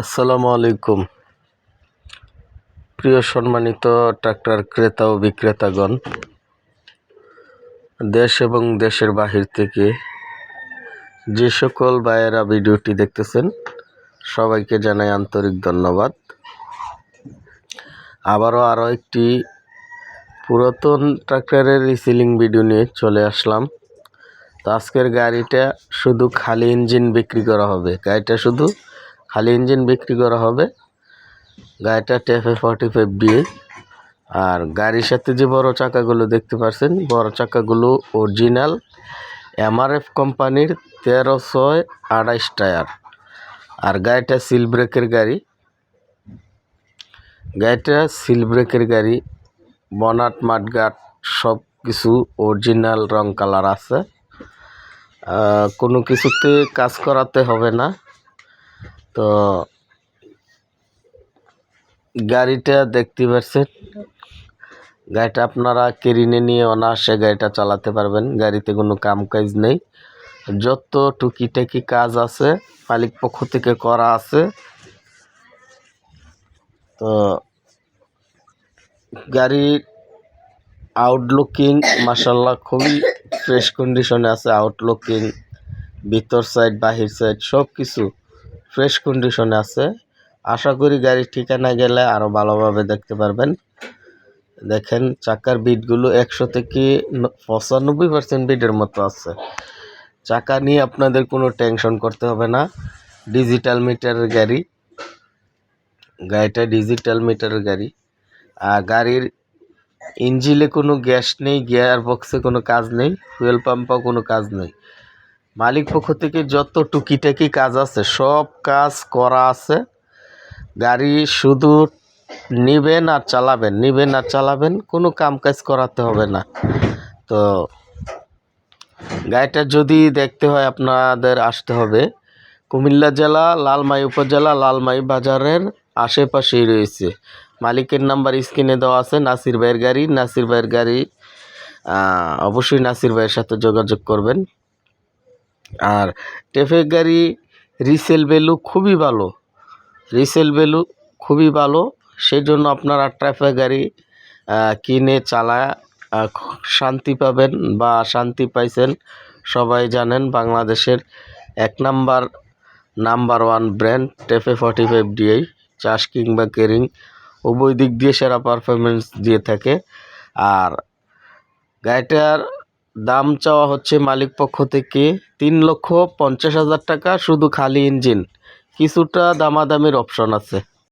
আসসালামু আলাইকুম। প্রিয় সম্মানিত ট্রাক্টর ক্রেতা ও বিক্রেতাগণ, দেশ এবং দেশের বাহির থেকে যে সকল বায়েরা ভিডিওটি দেখতেছেন, সবাইকে জানাই আন্তরিক ধন্যবাদ। আবারও আরও একটি পুরাতন ট্রাক্টরের রিসিলিং ভিডিও নিয়ে চলে আসলাম। তো আজকের গাড়িটা শুধু খালি ইঞ্জিন বিক্রি করা হবে। গাড়িটা শুধু খালি ইঞ্জিন বিক্রি করা হবে। গাড়িটা টেফে ফর্টি ফাইভ দিয়ে আর গাড়ির সাথে যে বড় চাকাগুলো দেখতে পাচ্ছেন বড় চাকাগুলো অরিজিনাল এমআরএফ কোম্পানির তেরো ছয় আড়াইশ টায়ার। আর গাড়িটা সিল ব্রেকের গাড়ি। গাড়িটা সিল ব্রেকের গাড়ি, বনাট মাঠগাট সব কিছু অরিজিনাল রং কালার আছে। কোনো কিছুতে কাজ করাতে হবে না। তো গাড়িটা দেখতে পাচ্ছেন গাড়িটা আপনারা কেরিনে নিয়ে অনায়াসে গাড়িটা চালাতে পারবেন। গাড়িতে কোনো কাম কাজ নেই। যত টুকিটাকি কাজ আছে, মালিক পক্ষ থেকে করা আছে। তো গাড়ির আউটলুকিং মাসাল্লাহ খুবই ফ্রেশ কন্ডিশনে আছে। আউটলুকিং, ভিতর সাইড, বাহির সাইড সব কিছু ফ্রেশ কন্ডিশনে আছে। আশা করি গাড়ির ঠিকানা গেলে আরও ভালোভাবে দেখতে পারবেন। দেখেন, চাকার বিটগুলো একশো থেকে পঁচানব্বই পার্সেন্ট বিটের মতো আছে। চাকা নিয়ে আপনাদের কোনো টেনশন করতে হবে না। ডিজিটাল মিটারের গাড়ি। গাড়িটা ডিজিটাল মিটারের গাড়ি। আর গাড়ির ইঞ্জিলে কোনো গ্যাস নেই গিয়ার বক্সে কোনো কাজ নেই ফুয়েল পাম্পও কোনো কাজ নেই। মালিক পক্ষ থেকে যত টুকিটাকি কাজ আছে, সব কাজ করা আছে। গাড়ি শুধু নিবেন আর চালাবেন, নিবেন আর চালাবেন, কোনো কাম কাজ করাতে হবে না। তো গাড়িটা যদি দেখতে হয়, আপনাদের আসতে হবে। কুমিল্লা জেলা, লালমাই উপজেলা, লালমাই বাজারের আশেপাশেই রয়েছে। মালিকের নাম্বার স্ক্রিনে দেওয়া আছে, নাসির ভাইয়ের গাড়ি। নাসির ভাইয়ের গাড়ি অবশ্যই নাসির ভাইয়ের সাথে যোগাযোগ করবেন। আর টেফেক গাড়ি রিসেল ভ্যালু খুবই ভালো। রিসেল ভ্যালু খুবই ভালো সেই জন্য আপনারা ট্রাফিক গাড়ি কিনে, চালায় শান্তি পাবেন বা শান্তি পাইছেন, সবাই জানেন বাংলাদেশের এক number number one brand TAFE forty five DI চাষ কিংবা কেরিং উভয় দিক দিয়ে সেরা পারফরমেন্স দিয়ে থাকে। আর গাড়িটার দাম চাওয়া হচ্ছে মালিক পক্ষ থেকে তিন লক্ষ পঞ্চাশ হাজার টাকা, শুধু খালি ইঞ্জিন। কিছুটা দামাদামির অপশন আছে।